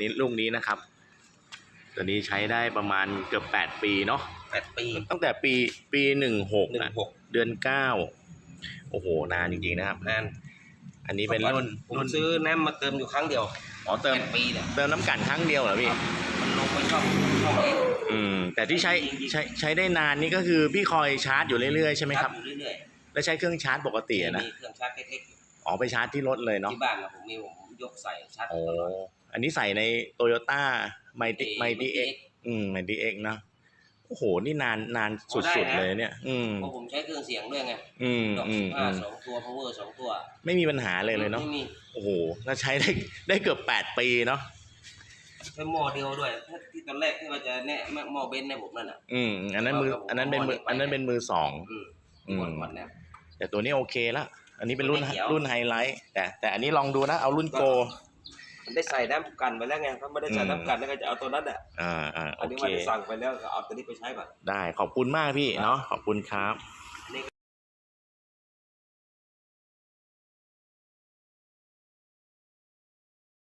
นี่ลูกนี้นะครับ ตัวนี้ใช้ได้ประมาณเกือบแปดปีเนาะแปดปีตั้งแต่ปีปีหนึ่งหกหนึ่งนะหกเดือนเก้าโอ้โหนานจริงๆนะครับนานอันนี้เป็นรุ่นผมรุ่นซื้อน้ำมาเติมอยู่ครั้งเดียวอ๋อเติมแปดปีเนี่ยเติมน้ำกันครั้งเดียวเหรอพี่มันลงไปช่องช่องนี้อืมแต่ที่ใช้ใช้ใช้ได้นานนี่ก็คือพี่คอยชาร์จอยู่เรื่อยๆใช่ไหมครับอยู่เรื่อยแล้วใชาร์จเครื่องชาร์จปกๆติอะนะมีเครื่องชาร์จเล็กๆอยู่อ๋อไปชาร์จที่รถเลยเนาะที่บ้านนะผมมีผมยกใส่ชาร์จโอ้ตลอด อันนี้ใส่ในโตโยต้าไมติไมติเอ็ก X อืมไมติเอ็กนะโอ้โห นี่นานนานพอได้สุดๆนะเลยเนี่ย อืมเพราะผมใช้เครื่องเสียงด้วยไงอืมดอกอืสิมบห้าอืมสองตัว power สองตัว ไม่มีปัญหาเลยเลยเนาะไม่มีโอ้โหแล้วใช้ได้ได้เกือบแปดปีเนาะใช้หม้อเดียวด้วยที่ตอนแรกที่ว่าจะแนะหม้อเบนซ์ในผมนั่นอะอืมอันนั้นมือเอาเอาอันนั้นเป็นมือเอาเอาอันนั้นเป็นมือสองอืมอืมหมดหมดแล้วแต่ตัวนี้โอเคละอันนี้เป็นรุ่นไม่เขียวรุ่นไฮไลท์แต่แต่อันนี้ลองดูนะเอารุ่นโก มันได้ใส่น้ำกันไปแล้วไงถ้าไม่ได้ใส่อืมน้ำกันแล้วก็จะเอาตัวนั้นอะอ่าอ่าอัโอนนี้เคว่าได้สั่งไปแล้วก็เอาตัวนี้ไปใช้ก่อนได้ขอบคุณมากพี่เนาะขอบคุณครับ